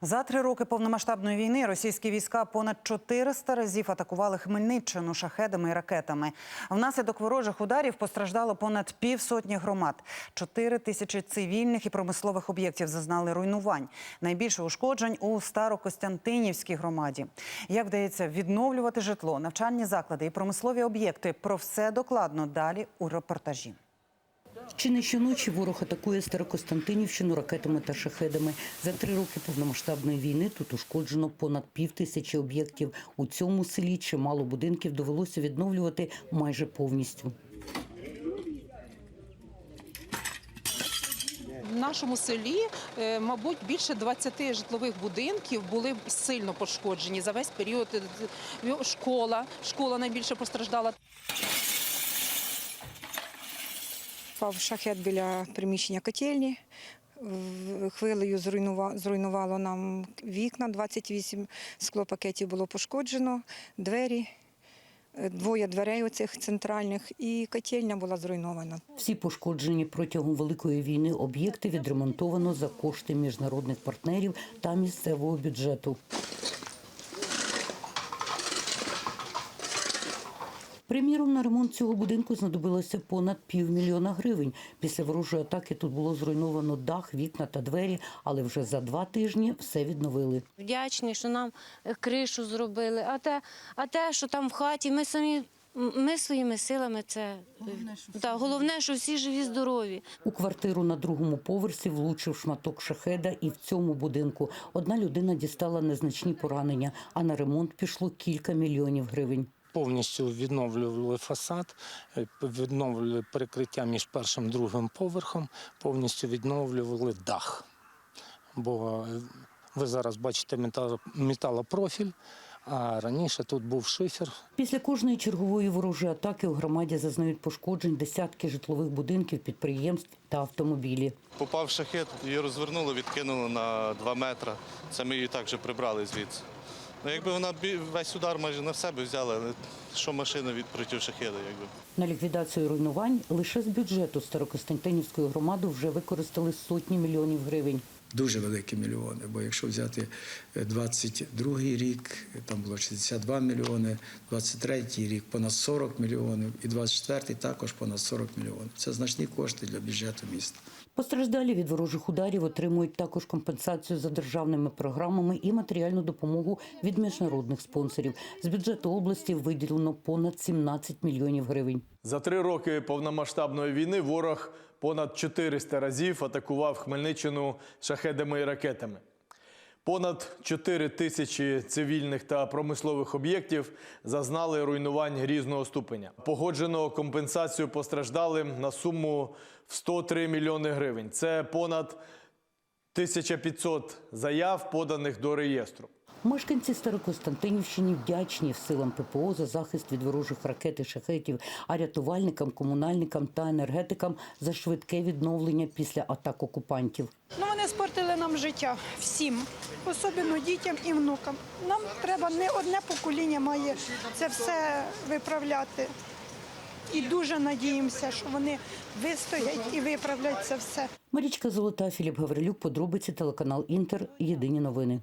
За три роки повномасштабної війни російські війська понад 400 разів атакували Хмельниччину шахедами і ракетами. Внаслідок ворожих ударів постраждало понад півсотні громад. Чотири тисячі цивільних і промислових об'єктів зазнали руйнувань. Найбільше ушкоджень у Старокостянтинівській громаді. Як вдається відновлювати житло, навчальні заклади і промислові об'єкти? Про все докладно далі у репортажі. Чи не щоночі ворог атакує Старокостянтинівщину ракетами та шахедами. За три роки повномасштабної війни тут ушкоджено понад пів тисячі об'єктів. У цьому селі чимало будинків довелося відновлювати майже повністю. В нашому селі, е, мабуть, більше 20 житлових будинків були сильно пошкоджені за весь період. Е, Школа, школа найбільше постраждала. Впав шахет біля приміщення котельні. Хвилею зруйнувало нам вікна, 28 склопакетів було пошкоджено, двері, е, двоє дверей оцих центральних і котельня була зруйнована. Всі пошкоджені протягом великої війни об'єкти відремонтовано за кошти міжнародних партнерів та місцевого бюджету. Приміром, на ремонт цього будинку знадобилося понад півмільйона гривень. Після ворожої атаки тут було зруйновано дах, вікна та двері, але вже за два тижні все відновили. вдячні, що нам е, кришу зробили. А те, а те, що там в хаті, ми самі. Ми своїми силами це головне, що, да, головне, що всі живі, здорові. У квартиру на другому поверсі влучив шматок шахеда, і в цьому будинку одна людина дістала незначні поранення, а на ремонт пішло кілька мільйонів гривень. Повністю відновлювали фасад, е, відновлювали перекриття між першим і другим поверхом, повністю відновлювали дах. Бо е, ви зараз бачите металопрофіль, а раніше тут був шифер, Після кожної чергової ворожої атаки у громаді зазнають пошкоджень десятки житлових будинків, підприємств та автомобілі. Попав шахет, її розвернуло, відкинуло на 2 метри. Це ми її також прибрали звідси. Ну, якби вона весь удар майже на себе взяла, але що машина від проти шахеда, якби. На ліквідацію руйнувань лише з бюджету Старокостянтинівської громади вже використали сотні мільйонів гривень. Дуже великі мільйони. Бо якщо взяти е, 22-й рік, е, там було 62 мільйони, 23-й рік понад 40 мільйонів, і 24-й також понад 40 мільйонів. Це значні кошти для бюджету міста. Постраждалі від ворожих ударів отримують також компенсацію за державними програмами і матеріальну допомогу від міжнародних спонсорів. З бюджету області виділено понад 17 мільйонів гривень. За три роки повномасштабної війни ворог понад 400 разів атакував Хмельниччину шахедами і ракетами. Понад 4 тисячі цивільних та промислових об'єктів зазнали руйнувань різного ступеня. Погоджено компенсацію постраждалим на суму в 103 мільйони гривень. Це понад 1500 заяв, поданих до реєстру. Мешканці Старокостянтинівщини вдячні силам ППО за захист від ворожих ракет і шахетів, а рятувальникам, комунальникам та енергетикам за швидке відновлення після атак окупантів. Ну, вони спортили нам життя всім, особливо дітям і внукам. Нам треба не одне покоління має це все виправляти. І дуже надіємося, що вони вистоять і виправлять це все. Марічка Золота, Філіп Гаврилюк, подробиці телеканал Інтер. Єдині новини.